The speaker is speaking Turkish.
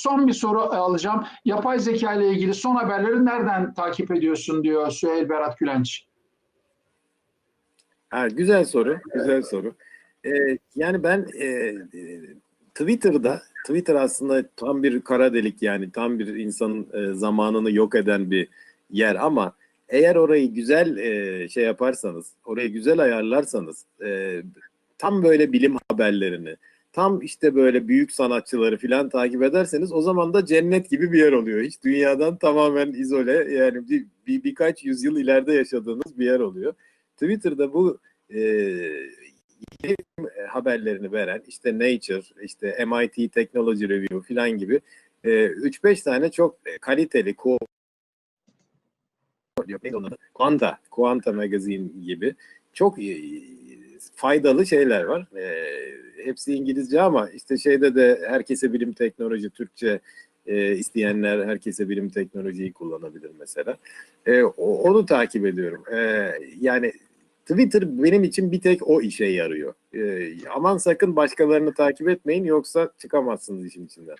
son bir soru alacağım. Yapay zeka ile ilgili son haberleri nereden takip ediyorsun diyor Süheyl Berat Gülenç. Ha, güzel soru, güzel soru. Ee, yani ben e, Twitter'da, Twitter aslında tam bir kara delik yani tam bir insanın e, zamanını yok eden bir yer ama eğer orayı güzel e, şey yaparsanız, orayı güzel ayarlarsanız, e, tam böyle bilim haberlerini, tam işte böyle büyük sanatçıları falan takip ederseniz o zaman da cennet gibi bir yer oluyor. Hiç dünyadan tamamen izole yani bir, bir birkaç yüzyıl ileride yaşadığınız bir yer oluyor. Twitter'da bu e, yeni haberlerini veren işte Nature, işte MIT Technology Review filan gibi e, 3-5 tane çok kaliteli ko? Quanta, Quanta Magazine gibi çok e, faydalı şeyler var. E, hepsi İngilizce ama işte şeyde de herkese bilim teknoloji Türkçe e, isteyenler herkese bilim teknolojiyi kullanabilir mesela. E, o- onu takip ediyorum. E, yani Twitter benim için bir tek o işe yarıyor. E, aman sakın başkalarını takip etmeyin yoksa çıkamazsınız işin içinden.